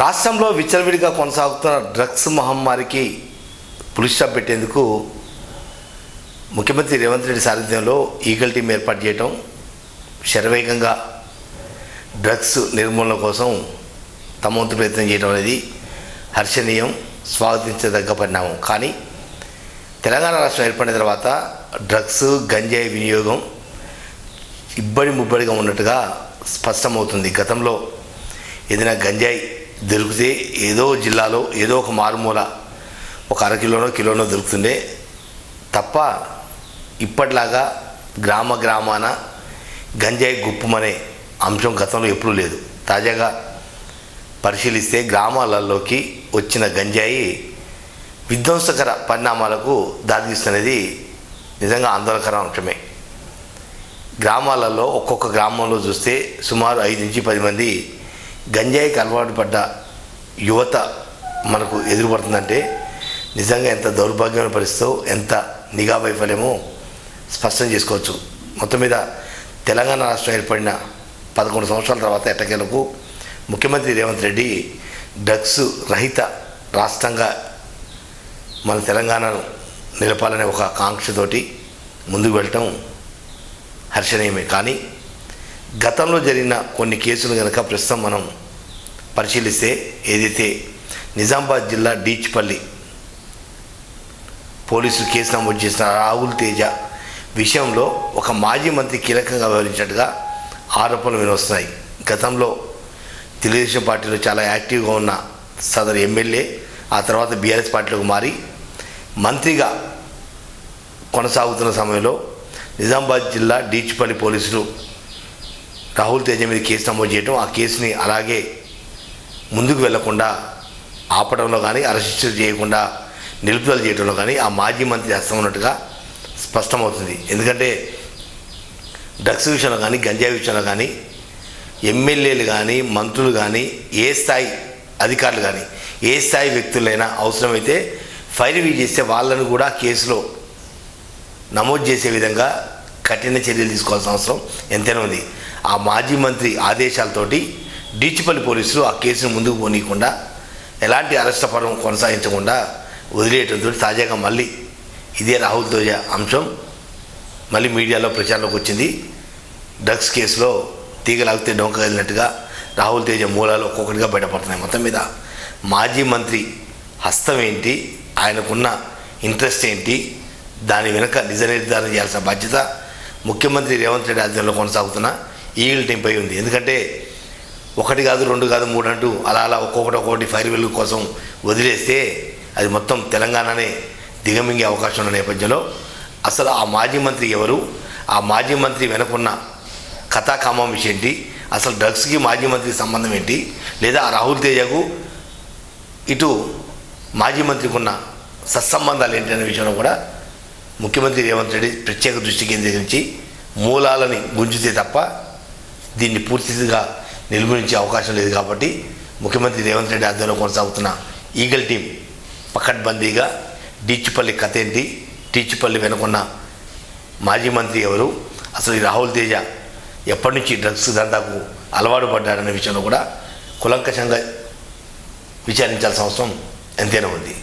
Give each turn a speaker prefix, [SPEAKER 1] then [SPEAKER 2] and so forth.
[SPEAKER 1] రాష్ట్రంలో విచ్చలవిడిగా కొనసాగుతున్న డ్రగ్స్ మహమ్మారికి పులి స్టాప్ పెట్టేందుకు ముఖ్యమంత్రి రేవంత్ రెడ్డి సారథ్యంలో ఈగల్ టీం ఏర్పాటు చేయటం శరవేగంగా డ్రగ్స్ నిర్మూలన కోసం తమ వంతు ప్రయత్నం చేయడం అనేది హర్షణీయం స్వాగతించదగ్గ పరిణామం. కానీ తెలంగాణ రాష్ట్రం ఏర్పడిన తర్వాత డ్రగ్స్ గంజాయి వినియోగం ఇబ్బడి ముబ్బడిగా ఉన్నట్టుగా స్పష్టమవుతుంది. గతంలో ఏదైనా గంజాయి దొరికితే ఏదో జిల్లాలో ఏదో ఒక మారుమూల ఒక అర కిలోనో కిలోనో దొరుకుతుండే. తప్ప ఇప్పటిలాగా గ్రామ గ్రామాన గంజాయి గుప్పమనే అంశం గతంలో ఎప్పుడూ లేదు. తాజాగా పరిశీలిస్తే గ్రామాలలోకి వచ్చిన గంజాయి విధ్వంసకర పరిణామాలకు దారితీస్తున్నది నిజంగా ఆందోళనకర అంశమే. గ్రామాలలో ఒక్కొక్క గ్రామంలో చూస్తే సుమారు ఐదు నుంచి పది మంది గంజాయికి అలవాటు పడ్డ యువత మనకు ఎదురుపడుతుందంటే నిజంగా ఎంత దౌర్భాగ్యమైన పరిస్థితో ఎంత నిఘా వైఫల్యమో స్పష్టం చేసుకోవచ్చు. మొత్తం మీద తెలంగాణ రాష్ట్రం ఏర్పడిన పదకొండు సంవత్సరాల తర్వాత ఎట్టకేలకు ముఖ్యమంత్రి రేవంత్ రెడ్డి డ్రగ్స్ రహిత రాష్ట్రంగా మన తెలంగాణను నిలపాలనే ఒక కాంక్షతోటి ముందుకు వెళ్ళటం హర్షణీయమే. కానీ గతంలో జరిగిన కొన్ని కేసులు కనుక ప్రస్తుతం మనం పరిశీలిస్తే ఏదైతే నిజామాబాద్ జిల్లా డీచ్పల్లి పోలీసులు కేసు నమోదు చేసిన రాహుల్ తేజ విషయంలో ఒక మాజీ మంత్రి కీలకంగా వ్యవహరించినట్టుగా ఆరోపణలు వినొస్తున్నాయి. గతంలో తెలుగుదేశం పార్టీలో చాలా యాక్టివ్గా ఉన్న సదరు ఎమ్మెల్యే ఆ తర్వాత బీఆర్ఎస్ పార్టీలోకి మారి మంత్రిగా కొనసాగుతున్న సమయంలో నిజామాబాద్ జిల్లా డీచ్పల్లి పోలీసులు రాహుల్ తేజ మీద కేసు నమోదు చేయడం ఆ కేసుని అలాగే ముందుకు వెళ్ళకుండా ఆపడంలో కానీ అరెస్ట్ చేయకుండా నిలుపుదల చేయడంలో కానీ ఆ మాజీ మంత్రి హస్తం ఉన్నట్టుగా స్పష్టమవుతుంది. ఎందుకంటే డ్రగ్స్ విషయంలో కానీ గంజాయి విషయంలో కానీ ఎమ్మెల్యేలు కానీ మంత్రులు కానీ ఏ స్థాయి అధికారులు కానీ ఏ స్థాయి వ్యక్తులైనా అవసరమైతే ఫైర్ చేస్తే వాళ్ళను కూడా కేసులో నమోదు చేసే విధంగా కఠిన చర్యలు తీసుకోవాల్సిన అవసరం ఎంతైనా ఉంది. ఆ మాజీ మంత్రి ఆదేశాలతోటి డీచిపల్లి పోలీసులు ఆ కేసును ముందుకు పోనీయకుండా ఎలాంటి అరెస్ట్ పరం కొనసాగించకుండా వదిలేయటంతో తాజాగా మళ్ళీ ఇదే రాహుల్ తోజ అంశం మళ్ళీ మీడియాలో ప్రచారంలోకి వచ్చింది. డ్రగ్స్ కేసులో తీగలాగితే డొంక వెళ్ళినట్టుగా రాహుల్ తేజ మూలాలు ఒక్కొక్కటిగా బయటపడుతున్నాయి. మొత్తం మీద మాజీ మంత్రి హస్తం ఏంటి? ఆయనకున్న ఇంట్రెస్ట్ ఏంటి? దాని వెనుక నిజ నిర్ధారణ చేయాల్సిన బాధ్యత ముఖ్యమంత్రి రేవంత్ రెడ్డి ఆధ్వర్యంలో కొనసాగుతున్న. ఈగిల్ టీంపై ఉంది. ఎందుకంటే ఒకటి కాదు రెండు కాదు మూడు అంటూ అలా అలా ఒక్కొక్కటి ఒక్కొక్కటి ఫైర్ వెలుగు కోసం వదిలేస్తే అది మొత్తం తెలంగాణనే దిగమింగే అవకాశం ఉన్న నేపథ్యంలో అసలు ఆ మాజీ మంత్రి ఎవరు? ఆ మాజీ మంత్రి వెనుకున్న కథాకామం విషయం ఏంటి అసలు డ్రగ్స్కి మాజీ మంత్రికి సంబంధం ఏంటి? లేదా రాహుల్ తేజకు ఇటు మాజీ మంత్రికి ఉన్న సత్సంబంధాలు ఏంటి అనే విషయంలో కూడా ముఖ్యమంత్రి రేవంత్ రెడ్డి ప్రత్యేక దృష్టి కేంద్రీకరించి మూలాలని గుంజితే తప్ప దీన్ని పూర్తిగా నిర్మూలించే అవకాశం లేదు కాబట్టి ముఖ్యమంత్రి రేవంత్ రెడ్డి ఆధ్వర్యంలో కొనసాగుతున్న ఈగల్ టీం పకడ్బందీగా డీచిపల్లి కథ ఏంటి? డీచిపల్లి వెనుకున్న మాజీ మంత్రి ఎవరు? అసలు ఈ రాహుల్ తేజ ఎప్పటి నుంచి డ్రగ్స్ దందాకు అలవాటు పడ్డాడనే విషయంలో కూడా కులంకషంగా విచారించాల్సిన అవసరం ఎంతైనా ఉంది.